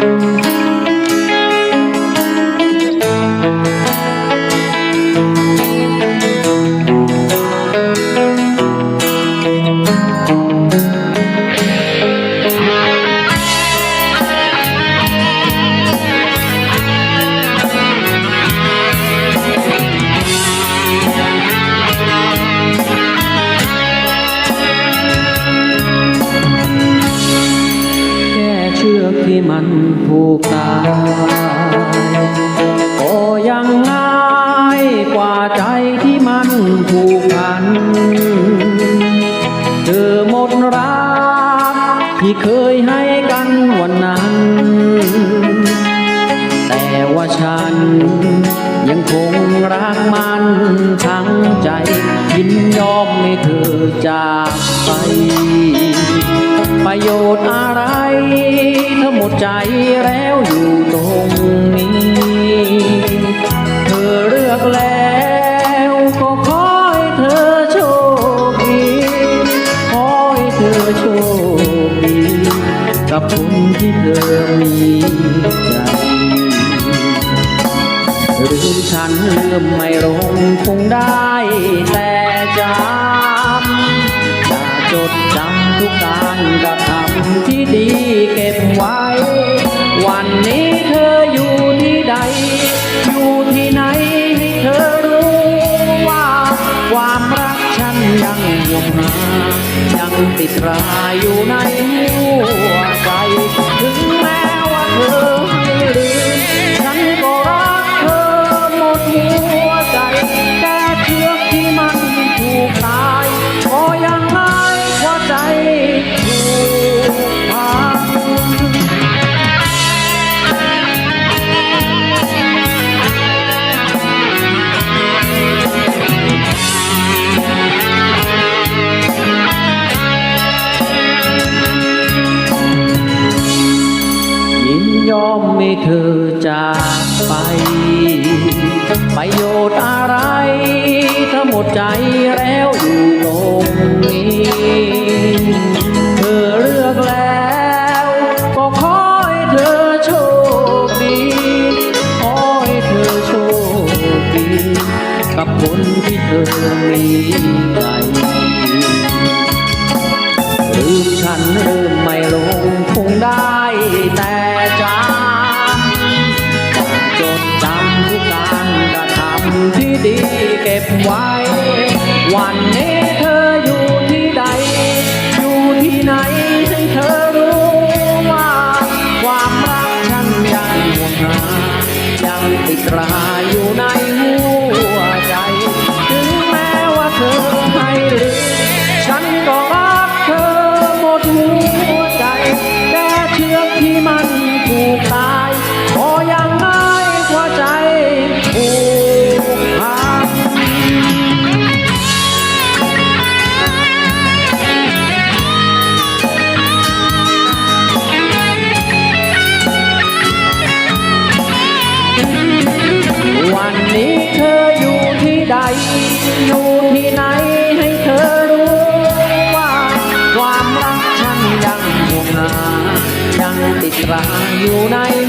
แมันผูกตายก็ยังง่ายกว่าใจที่มันผูกพันเธอหมดรักที่เคยให้กันวันนั้น แต่ว่าฉันยังคงรักมันทั้งใจยินยอมให้เธอจากไป ประโยชน์อะไร หมดใจแล้วอยู่ตรงนี้ เธอเลือกแล้วก็ขอให้เธอโชคดีขอให้เธอโชคดี กับคนที่เธอมีใจหรือฉันลืมไม่ลงคงได้แต่จำจะจดจำทุกการกร ทำที่ดีเก็บไว้ วันนี้เธออยู่ที่ใด อยู่ที่ไหนให้เธอรู้ว่าความรักฉันยังห่วงหายังติดราอยู่ในหัวใจ ถึงแม้ว่าเธอให้ลืม ยอมให้เธอจากไป ประโยชน์อะไร ถ้าหมดใจแล้วอยู่ตรงนี้ เธอเลือกแล้ว ก็ขอให้เธอโชคดี ขอให้เธอโชคดี กับคนที่เธอมีใจ บไว้ วันนี้เธออยู่ที่ใด อยู่ที่ไหนให้เธอรู้ว่า ความรักฉันยังห่วงหายังติดราอยู่ในหัวใจ ถึงแม้ว่าเธอให้ลืมฉันก็รักเธอหมดหัวใจ แต่เชือกที่มัน ราอยู่ใน